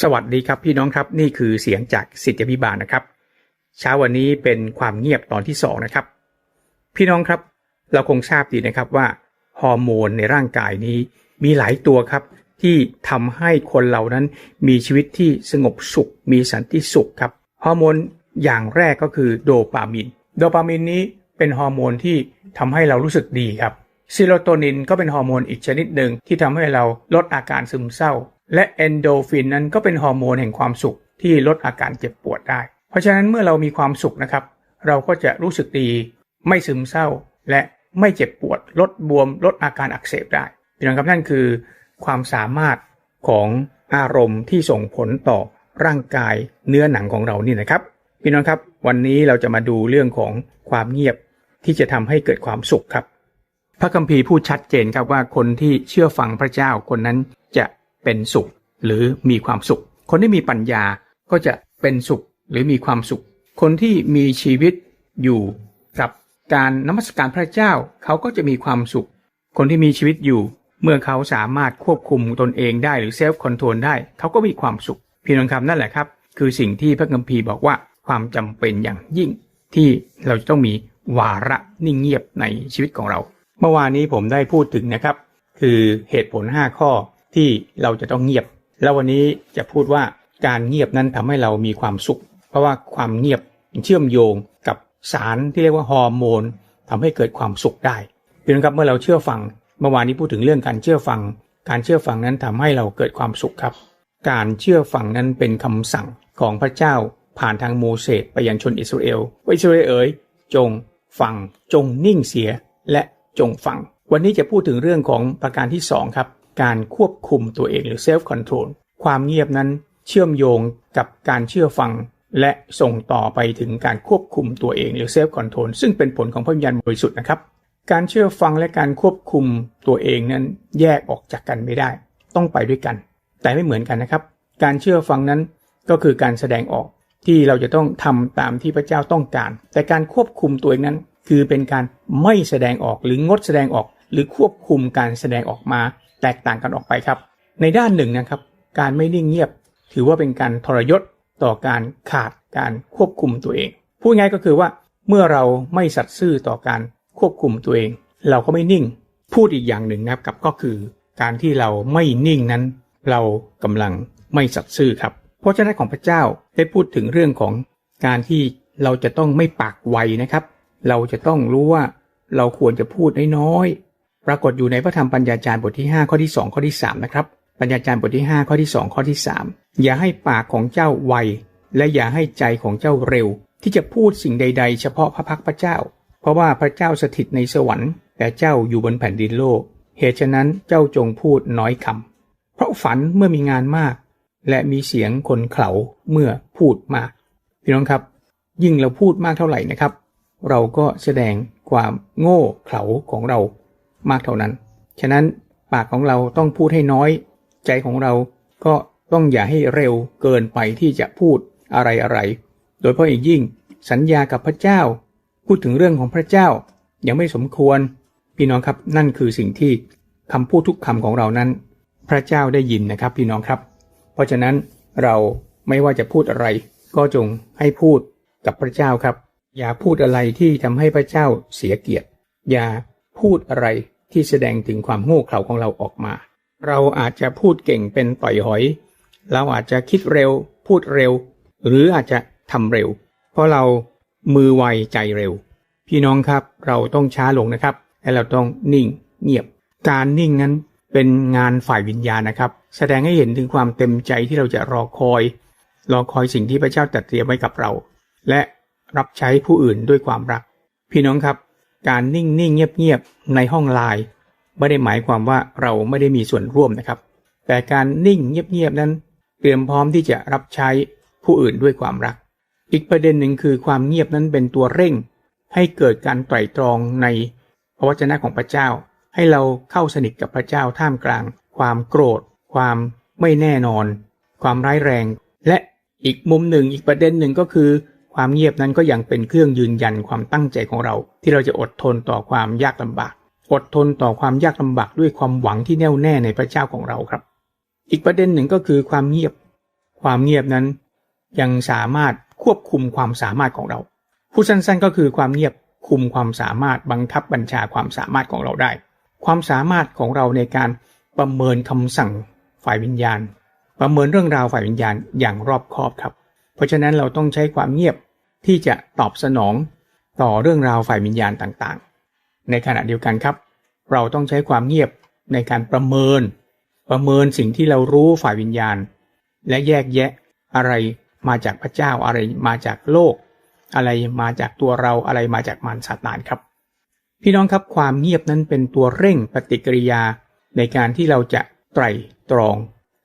สวัสดีครับพี่น้องครับนี่คือเสียงจากสิทธิพิบาลนะครับ เช้าวันนี้เป็นความเงียบตอนที่สองนะครับ พี่น้องครับเราคงทราบดีนะครับว่าฮอร์โมนในร่างกายนี้มีหลายตัวครับ ที่ทำให้คนเรานั้นมีชีวิตที่สงบสุข มีสันติสุขครับฮอร์โมนอย่างแรกก็คือโดปามิน โดปามินนี้เป็นฮอร์โมนที่ทำให้เรารู้สึกดีครับซีโรโทนินก็เป็นฮอร์โมนอีกชนิดหนึ่งที่ทำให้เราลดอาการซึมเศร้า และเอนโดฟินนั้นก็เป็นฮอร์โมนแห่งความสุขที่ลดอาการเจ็บปวดได้ เพราะฉะนั้นเมื่อเรามีความสุขนะครับ เราก็จะรู้สึกดี ไม่ซึมเศร้า และไม่เจ็บปวด ลดบวม ลดอาการอักเสบได้พี่น้องครับนั่นคือ ความสามารถของอารมณ์ที่ส่งผลต่อร่างกายเนื้อหนังของเรานี่นะครับพี่น้องครับ วันนี้เราจะมาดูเรื่องของความเงียบที่จะทำให้เกิดความสุขครับ พระคัมภีร์พูดชัดเจนครับว่าคนที่เชื่อฟังพระเจ้าคนนั้นจะ เป็นสุข หรือมีความสุข คนที่มีปัญญาก็จะเป็นสุขหรือมีความสุข คนที่มีชีวิตอยู่กับการนมัสการพระเจ้าเขาก็จะมีความสุข คนที่มีชีวิตอยู่เมื่อเขาสามารถควบคุมตนเองได้หรือเซลฟ์คอนโทรลได้ เขาก็มีความสุข พี่น้องครับนั่นแหละครับ คือสิ่งที่พระคัมภีร์บอกว่าความจำเป็นอย่างยิ่ง ที่เราจะต้องมีวาระนิ่งเงียบในชีวิตของเรา เมื่อวานนี้ผมได้พูดถึงนะครับ คือเหตุผล 5 ข้อ ที่เราจะต้องเงียบ แล้ววันนี้จะพูดว่าการเงียบนั้นทำให้เรามีความสุข เพราะว่าความเงียบเชื่อมโยงกับสารที่เรียกว่าฮอร์โมนทำให้เกิดความสุขได้เพียงครับเมื่อเราเชื่อฟังเมื่อวานนี้พูดถึงเรื่องการเชื่อฟัง การเชื่อฟังนั้นทำให้เราเกิดความสุขครับ การเชื่อฟังนั้นเป็นคำสั่งของพระเจ้าผ่านทางโมเสสไปยังชนอิสราเอลว่าอิสราเอลเอ๋ยจงฟังจงนิ่งเสียและจงฟัง วันนี้จะพูดถึงเรื่องของประการที่2ครับ การควบคุมตัวเองหรือ self control ความเงียบนั้นเชื่อมโยงกับการเชื่อฟัง และส่งต่อไปถึงการควบคุมตัวเองหรือ self control ซึ่งเป็นผลของพระวิญญาณบริสุทธิ์นะครับ การเชื่อฟังและการควบคุมตัวเองนั้นแยกออกจากกันไม่ได้ ต้องไปด้วยกัน แต่ไม่เหมือนกันนะครับ การเชื่อฟังนั้นก็คือการแสดงออกที่เราจะต้องทำตามที่พระเจ้าต้องการ แต่การควบคุมตัวเองนั้น คือเป็นการไม่แสดงออกหรืองดแสดงออก หรือควบคุมการแสดงออกมา แตกต่างกันออกไปครับ ในด้านหนึ่งนะครับ การไม่นิ่งเงียบ ถือว่าเป็นการทรยศต่อการขาดการควบคุมตัวเอง พูดง่ายก็คือว่าเมื่อเราไม่สัตย์ซื่อต่อการควบคุมตัวเอง เราก็ไม่นิ่ง พูดอีกอย่างหนึ่งนะครับกับก็คือ การที่เราไม่นิ่งนั้น เรากำลังไม่สัตย์ซื่อครับพระเจ้าของพระเจ้าได้พูดถึงเรื่องของการที่เราจะต้องไม่ปากไวนะครับ เราจะต้องรู้ว่าเราควรจะพูดน้อย ปรากฏอยู่ในพระธรรมปัญญาจารย์บทที่ 5 ข้อที่ 2 ข้อที่ 3 นะครับ ปัญญาจารย์บทที่ 5 ข้อที่ 2 ข้อที่ 3 อย่าให้ปากของเจ้าไว และอย่าให้ใจของเจ้าเร็ว ที่จะพูดสิ่งใด ๆ เฉพาะพระพักพระเจ้า เพราะว่าพระเจ้าสถิตในสวรรค์แต่เจ้าอยู่บนแผ่นดินโลก เหตุฉะนั้นเจ้าจงพูดน้อยคำเพราะฝันเมื่อมีงานมาก และมีเสียงคนเขาเมื่อพูดมากพี่น้องครับยิ่งเราพูดมากเท่าไหร่นะครับ เราก็แสดงความโง่เขลาของเรา มากเท่านั้น ฉะนั้นปากของเราต้องพูดให้น้อย ใจของเราก็ต้องอย่าให้เร็วเกินไปที่จะพูดอะไรอะไร โดยเพราะอย่างยิ่ง สัญญากับพระเจ้า พูดถึงเรื่องของพระเจ้า ยังไม่สมควร พี่น้องครับนั่นคือสิ่งที่คำพูดทุกคำของเรานั้น พระเจ้าได้ยินนะครับพี่น้องครับ เพราะฉะนั้นเราไม่ว่าจะพูดอะไร ก็จงให้พูดกับพระเจ้าครับ อย่าพูดอะไรที่ทำให้พระเจ้าเสียเกียรติ อย่าพูดอะไร ที่แสดงถึงความโง่เขลาของเราออกมา เราอาจจะพูดเก่งเป็นต่อยหอย เราอาจจะคิดเร็ว พูดเร็ว หรืออาจจะทำเร็ว เพราะเรามือไวใจเร็ว พี่น้องครับเราต้องช้าลงนะครับ และเราต้องนิ่ง เงียบ การนิ่งนั้นเป็นงานฝ่ายวิญญาณนะครับ แสดงให้เห็นถึงความเต็มใจที่เราจะรอคอย รอคอยสิ่งที่พระเจ้าตัดเตรียมไว้กับเรา และรับใช้ผู้อื่นด้วยความรัก พี่น้องครับ การนิ่งนิ่งเงียบเงียบในห้องไลน์ไม่ได้หมายความว่าเราไม่ได้มีส่วนร่วมนะครับ แต่การนิ่งเงียบเงียบนั้น เตรียมพร้อมที่จะรับใช้ผู้อื่นด้วยความรัก อีกประเด็นหนึ่งคือความเงียบนั้นเป็นตัวเร่ง ให้เกิดการไตร่ตรองในพระวจนะของพระเจ้า ให้เราเข้าสนิทกับพระเจ้าท่ามกลาง ความโกรธ ความไม่แน่นอน ความร้ายแรง และอีกมุมหนึ่งอีกประเด็นหนึ่งก็คือ ความเงียบนั้นก็ยังเป็นเครื่องยืนยันความตั้งใจของเรา ที่เราจะอดทนต่อความยากลำบาก อดทนต่อความยากลำบากด้วยความหวังที่แน่วแน่ในพระเจ้าของเราครับ อีกประเด็นหนึ่งก็คือความเงียบ ความเงียบนั้น ยังสามารถควบคุมความสามารถของเราผู้สั้นๆ ก็คือความเงียบคุมความสามารถบังคับบัญชาความสามารถของเราได้ ความสามารถของเราในการประเมินคำสั่งฝ่ายวิญญาณ ประเมินเรื่องราวฝ่ายวิญญาณอย่างรอบคอบครับ เพราะฉะนั้นเราต้องใช้ความเงียบที่จะตอบสนองต่อเรื่องราวฝ่ายวิญญาณต่างๆ ในขณะเดียวกันครับ เราต้องใช้ความเงียบในการประเมิน ประเมินสิ่งที่เรารู้ฝ่ายวิญญาณ และแยกแยะอะไรมาจากพระเจ้าอะไรมาจากโลก อะไรมาจากตัวเราอะไรมาจากมารซาตานครับ พี่น้องครับความเงียบนั้นเป็นตัวเร่งปฏิกิริยาในการที่เราจะไตรตรอง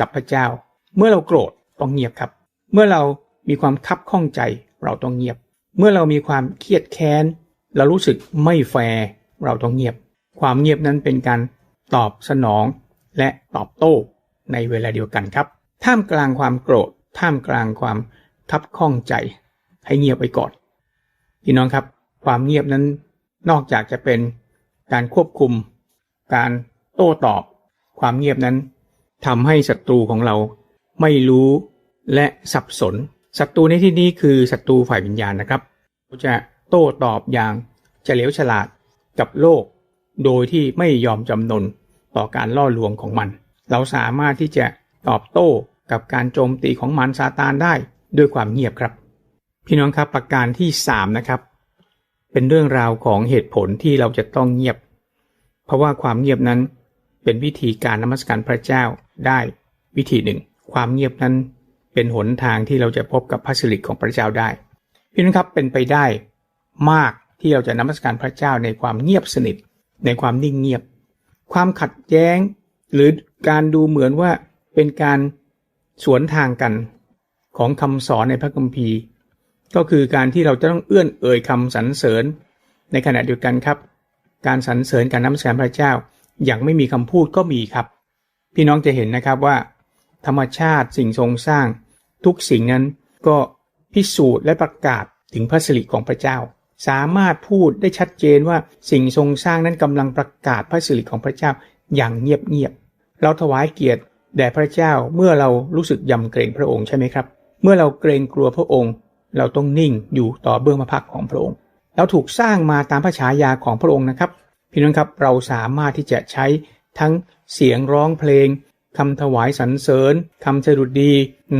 กับพระเจ้า เมื่อเราโกรธต้องเงียบครับ เมื่อเรา มีความคับข้องใจเราต้องเงียบ เมื่อเรามีความเครียดแค้นเรารู้สึกไม่แฟร์เราต้องเงียบ ความเงียบนั้นเป็นการตอบสนองและตอบโต้ในเวลาเดียวกันครับ ท่ามกลางความโกรธ ท่ามกลางความทับข้องใจ ให้เงียบไปก่อน พี่น้องครับ ความเงียบนั้นนอกจากจะเป็นการควบคุม การโต้ตอบ ความเงียบนั้นทำให้ศัตรูของเราไม่รู้และสับสน ศัตรูในที่นี้คือศัตรูฝ่ายวิญญาณนะครับจะโต้ตอบอย่างเฉลียวฉลาดกับโลก โดยที่ไม่ยอมจำนนต่อการล่อลวงของมัน เราสามารถที่จะตอบโต้กับการโจมตีของมันซาตานได้ด้วยความเงียบครับ พี่น้องครับประการที่ 3 นะครับ เป็นเรื่องราวของเหตุผลที่เราจะต้องเงียบ เพราะว่าความเงียบนั้นเป็นวิธีการนมัสการพระเจ้าได้วิธีหนึ่ง ความเงียบนั้น เป็นหนทางที่เราจะพบกับพระสิริของพระเจ้าได้พี่น้องครับเป็นไปได้มากที่เราจะนมัสการพระเจ้าในความเงียบสนิท ในความนิ่งเงียบ ความขัดแย้ง หรือการดูเหมือนว่าเป็นการสวนทางกันของคำสอนในพระคัมภีร์ ก็คือการที่เราจะต้องเอื้อนเอ่ยคำสรรเสริญ ในขณะเดียวกันครับ การสรรเสริญการนมัสการพระเจ้าอย่างไม่มีคำพูดก็มีครับ พี่น้องจะเห็นนะครับว่า ธรรมชาติสิ่งทรงสร้าง ทุกสิ่งนั้นก็พิสูจน์และประกาศถึงพระสิริของพระเจ้า สามารถพูดได้ชัดเจนว่าสิ่งทรงสร้างนั้นกำลังประกาศพระสิริของพระเจ้าอย่างเงียบๆเราถวายเกียรติแด่พระเจ้าเมื่อเรารู้สึกยำเกรงพระองค์ใช่ไหมครับ เมื่อเราเกรงกลัวพระองค์ เราต้องนิ่งอยู่ต่อเบื้องพระพักของพระองค์ เราถูกสร้างมาตามพระฉายาของพระองค์นะครับ พี่น้องครับเราสามารถที่จะใช้ทั้งเสียงร้องเพลง คำถวายสรรเสริญคำสดุดี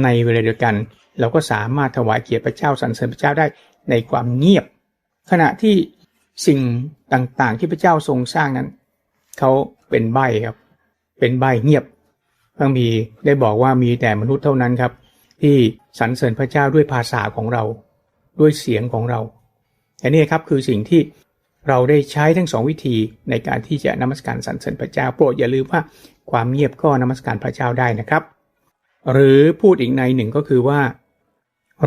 ในเวลาเดียวกัน เราก็สามารถถวายเกียรติพระเจ้าสรรเสริญพระเจ้าได้ในความเงียบ ขณะที่สิ่งต่างๆที่พระเจ้าทรงสร้างนั้น เขาเป็นใบครับ เป็นใบเงียบพระมีได้บอกว่ามีแต่มนุษย์เท่านั้นครับ ที่สรรเสริญพระเจ้าด้วยภาษาของเรา ด้วยเสียงของเราอันนี้ครับคือสิ่งที่เราได้ใช้ทั้งสองวิธีในการที่จะนมัสการสรรเสริญพระเจ้าโปรดอย่าลืมว่า ความเงียบก็นมัสการพระเจ้าได้นะครับ หรือพูดอีกในหนึ่งก็คือว่า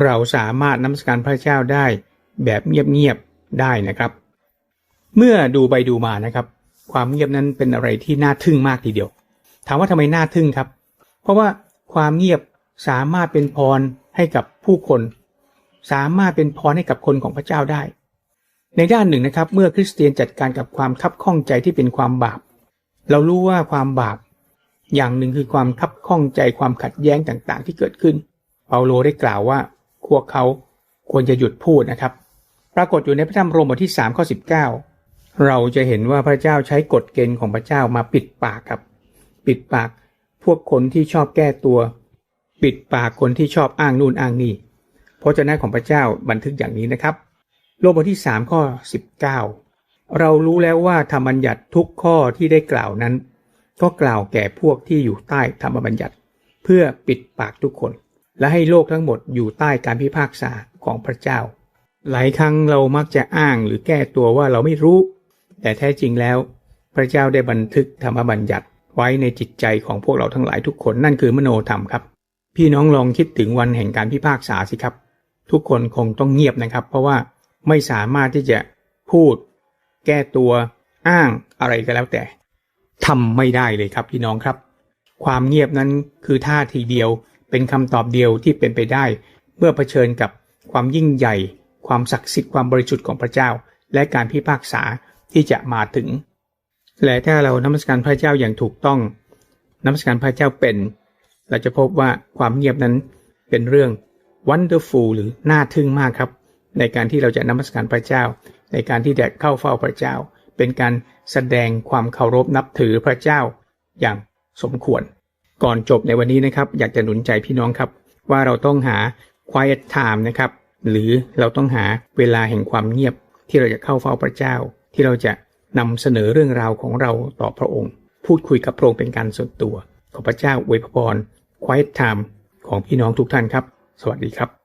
เราสามารถนมัสการพระเจ้าได้แบบเงียบๆได้นะครับ เมื่อดูไปดูมานะครับ ความเงียบนั้นเป็นอะไรที่น่าทึ่งมากทีเดียว ถามว่าทำไมน่าทึ่งครับ เพราะว่าความเงียบสามารถเป็นพรให้กับผู้คน สามารถเป็นพรให้กับคนของพระเจ้าได้ ในด้านหนึ่งนะครับ เมื่อคริสเตียนจัดการกับความคับข้องใจที่เป็นความบาป เรารู้ว่าความบาป อย่างหนึ่งคือความคับข้องใจความขัดแย้งต่างๆ ที่เกิดขึ้น เปาโลได้กล่าวว่าพวกเขาควรจะหยุดพูดนะครับ ปรากฏอยู่ในพระธรรมโรมบทที่3ข้อ19 เราจะเห็นว่าพระเจ้าใช้กฎเกณฑ์ของพระเจ้ามาปิดปากครับ ปิดปากพวกคนที่ชอบแก้ตัว ปิดปากคนที่ชอบอ้างนู่นอ้างนี่พระเจ้าของพระเจ้าบันทึกอย่างนี้นะครับ โลกบทที่3ข้อ19 เรารู้แล้วว่าธรรมบัญญัติทุกข้อที่ได้กล่าวนั้น ก็กล่าวแก่พวกที่อยู่ใต้ธรรมบัญญัติ เพื่อปิดปากทุกคน และให้โลกทั้งหมดอยู่ใต้การพิพากษาของพระเจ้า หลายครั้งเรามักจะอ้างหรือแก้ตัวว่าเราไม่รู้ แต่แท้จริงแล้ว พระเจ้าได้บันทึกธรรมบัญญัติไว้ในจิตใจของพวกเราทั้งหลายทุกคนนั่นคือมโนธรรมครับ พี่น้องลองคิดถึงวันแห่งการพิพากษาสิครับ ทุกคนคงต้องเงียบนะครับ เพราะว่าไม่สามารถที่จะพูด แก้ตัวอ้างอะไรก็แล้วแต่ ทำไม่ได้เลยครับพี่น้องครับ ความเงียบนั้นคือท่าทีเดียวเป็นคำตอบเดียวที่เป็นไปได้ เมื่อเผชิญกับความยิ่งใหญ่ ความศักดิ์สิทธิ์ความบริสุทธิ์ของพระเจ้า และการพิพากษาที่จะมาถึง และถ้าเรานมัสการพระเจ้าอย่างถูกต้องนมัสการพระเจ้าเป็น เราจะพบว่าความเงียบนั้นเป็นเรื่อง wonderful หรือน่าทึ่งมากครับ ในการที่เราจะนมัสการพระเจ้า ในการที่จะเข้าเฝ้าพระเจ้า เป็นการ แสดงความเคารพนับถือพระเจ้าอย่างสมควร ก่อนจบในวันนี้นะครับ อยากจะหนุนใจพี่น้องครับ ว่าเราต้องหา quiet time นะครับ หรือเราต้องหาเวลาแห่งความเงียบที่เราจะเข้าเฝ้าพระเจ้า ที่เราจะนำเสนอเรื่องราวของเราต่อพระองค์ พูดคุยกับพระองค์เป็นการส่วนตัว ขอพระเจ้าอวยพร quiet time ของพี่น้องทุกท่านครับ สวัสดีครับ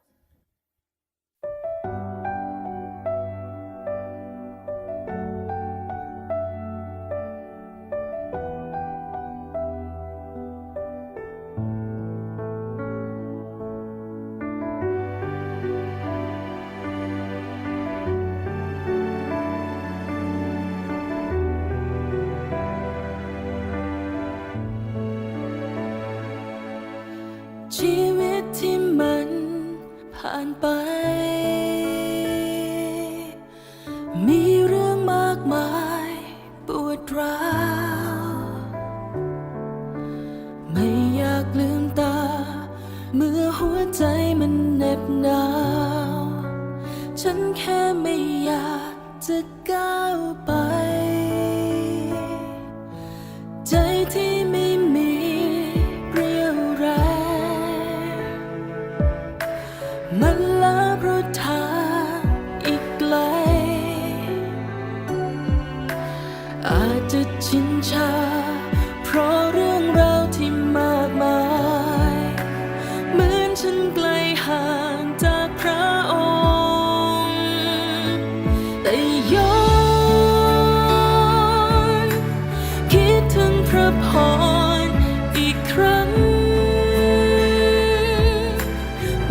ไม่อยากลืมตา เมื่อหัวใจมันเหน็บหนาว ฉันแค่ไม่อยากจะก้าวไป อาจจะชินชา เพราะเรื่องราวที่มากมาย เหมือนฉันไกลห่างจากพระองค์ แต่ย้อนคิดถึงพระพรอีกครั้ง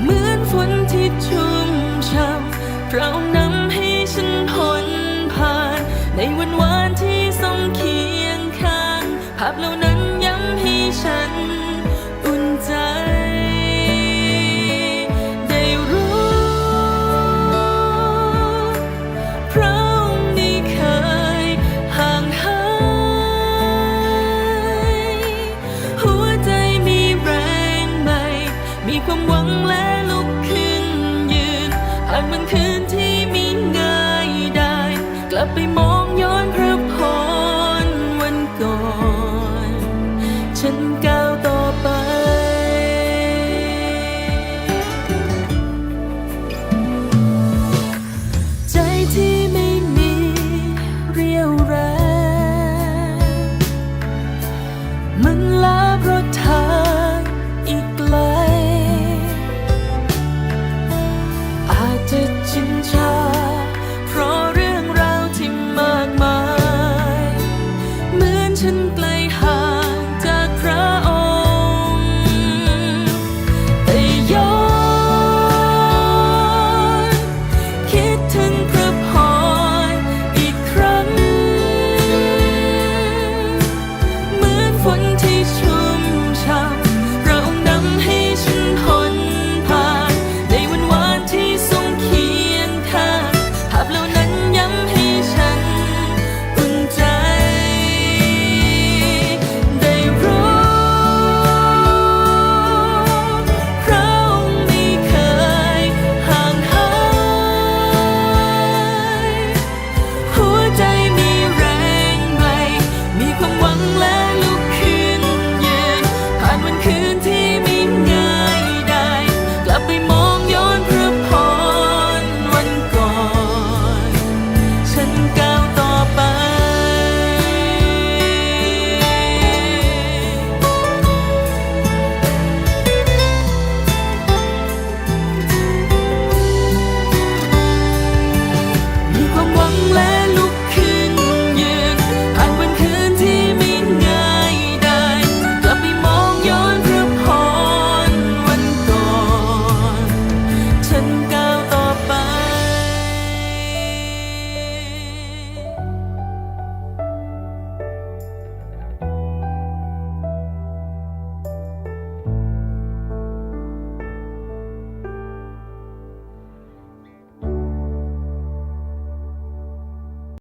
เหมือนฝนที่ชุ่มช่ำเรานำให้ฉันพ้นผ่านในวันวานที่าพเหล่านั้นย้ำให้ฉันอุ่นใจ ได้รู้ พระองค์นี้เคยห่างหาย หัวใจมีแรงใหม่ มีความหวังและลุกขึ้นยืนผ่านวันคืนที่